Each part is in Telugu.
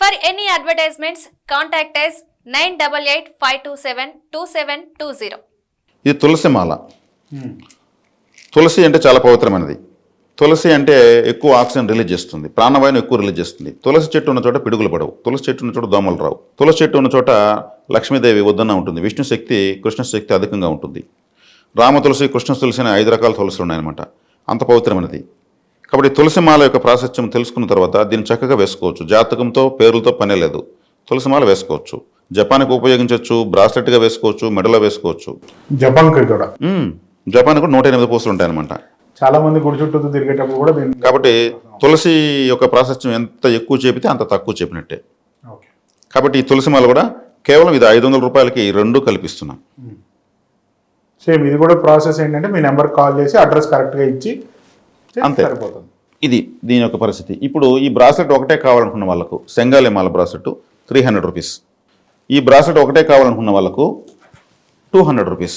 For any advertisements contact eyes nine double eight five two seven two seven two zero ఇది తులసి మాల. తులసి అంటే చాలా పవిత్రమైనది. తులసి అంటే ఎక్కువ ఆక్సిజన్ రిలీజ్ చేస్తుంది. ప్రాణవాయువుని ఎక్కువ రిలీజ్ చేస్తుంది. తులసి చెట్టు ఉన్న చోట పిడుగులు పడవు. తులసి చెట్టు ఉన్న చోట దోమలు రావు. తులసి చెట్టు ఉన్న చోట లక్ష్మీదేవి వద్దన్న ఉంటుంది. విష్ణు శక్తి కృష్ణ శక్తి అధికంగా ఉంటుంది. రామ తులసి కృష్ణ తులసి అనే ఐదు రకాల తులసులు ఉన్నాయన్నమాట. అంత పవిత్రమైనది. కాబట్టి తులసి మాల యొక్క ప్రాశస్త్యం తెలుసుకున్న తర్వాత దీన్ని చక్కగా వేసుకోవచ్చు. జాతకంతో పేర్లతో పనే లేదు. తులసి మాల వేసుకోవచ్చు. జపాన్కి ఉపయోగించవచ్చు బ్రాస్లెట్గా వేసుకోవచ్చు మెడలో వేసుకోవచ్చు. జపాన్కి కూడా. జపాన్ కూడా నూట ఎనిమిది పూసలు ఉంటాయన్నమాట. చాలా మంది గుడి చుట్టూ తిరిగేటప్పుడు కూడా దీన్ని కాబట్టి తులసి యొక్క ప్రాశస్త్యం ఎంత ఎక్కువ చెబితే అంత తక్కువ చెప్పినట్టే కాబట్టి ఈ తులసి మాల కూడా కేవలం ఇది ఐదు వందల రూపాయలకి రెండు కల్పిస్తున్నాం. సేమ్ ఇది కూడా ప్రాసెస్ ఏంటంటే మీ నెంబర్ కాల్ చేసి అడ్రస్ కరెక్ట్గా ఇచ్చి అంతే. సరిపోతుంది. ఇది దీని యొక్క పరిస్థితి. ఇప్పుడు ఈ బ్రాస్లెట్ ఒకటే కావాలనుకున్న వాళ్ళకు సెంగాలి మాల బ్రాస్లెట్ త్రీ హండ్రెడ్ రూపీస్ ఈ బ్రాస్లెట్ ఒకటే కావాలనుకున్న వాళ్ళకు two hundred rupees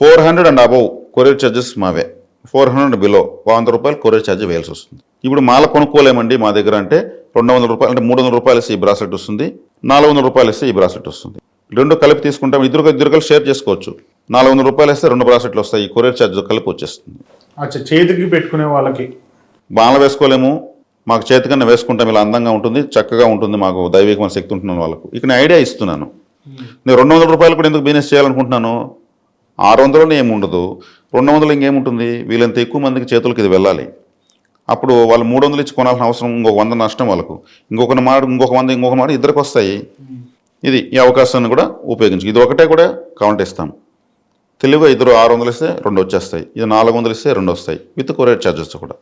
four hundred and above courier charges మావే. ఫోర్ హండ్రెడ్ బిలో వంద రూపాయలు కొరియర్ ఛార్జ్ వేయాల్సి వస్తుంది. ఇప్పుడు మాల కొనుక్కోలేమండి మా దగ్గర అంటే రెండు వందల రూపాయలు అంటే మూడు వందల రూపాయలు ఇస్తే ఈ బ్రాస్లెట్ వస్తుంది. నాలుగు వందల రూపాయలు ఇస్తే ఈ బ్రాస్లెట్ వస్తుంది. రెండు కలిపి తీసుకుంటాం ఇద్దరు ఇద్దరు కలిసి షేర్ చేసుకోవచ్చు. నాలుగు వందల రూపాయలు ఇస్తే రెండు బ్రాస్లెట్లు వస్తాయి ఈ కొరియర్ ఛార్జ్ కలిపి వచ్చేస్తుంది. అచ్చా చేతికి పెట్టుకునే వాళ్ళకి. బాణలు వేసుకోలేము. మాకు చేతికన్నా వేసుకుంటాం ఇలా అందంగా ఉంటుంది చక్కగా ఉంటుంది మాకు దైవికమైన శక్తి ఉంటున్నాను వాళ్ళకు. ఇక నేను ఐడియా ఇస్తున్నాను. నేను రెండు వందల రూపాయలు కూడా ఎందుకు బిజినెస్ చేయాలనుకుంటున్నాను? ఆరు వందలు ఏమి ఉండదు. రెండు వందలు ఇంకేముంటుంది? వీళ్ళంత ఎక్కువ మందికి చేతులకు ఇది వెళ్ళాలి. అప్పుడు వాళ్ళు మూడు వందలు ఇచ్చి కొనాల్సిన అవసరం ఇంకొక వంద నష్టం వాళ్ళకు. ఇంకొక మాట ఇంకొక వంద ఇంకొక మాట ఇద్దరికి వస్తాయి. ఇది ఈ అవకాశాన్ని కూడా ఉపయోగించు ఇది ఒకటే కూడా కౌంట్ ఇస్తాం తెలివిగా ఇద్దరు ఆరు వందలు ఇస్తే రెండు వచ్చేస్తాయి. ఇది నాలుగు వందలు ఇస్తే రెండు వస్తాయి. విత్ కొరియర్ ఛార్జెస్ కూడా.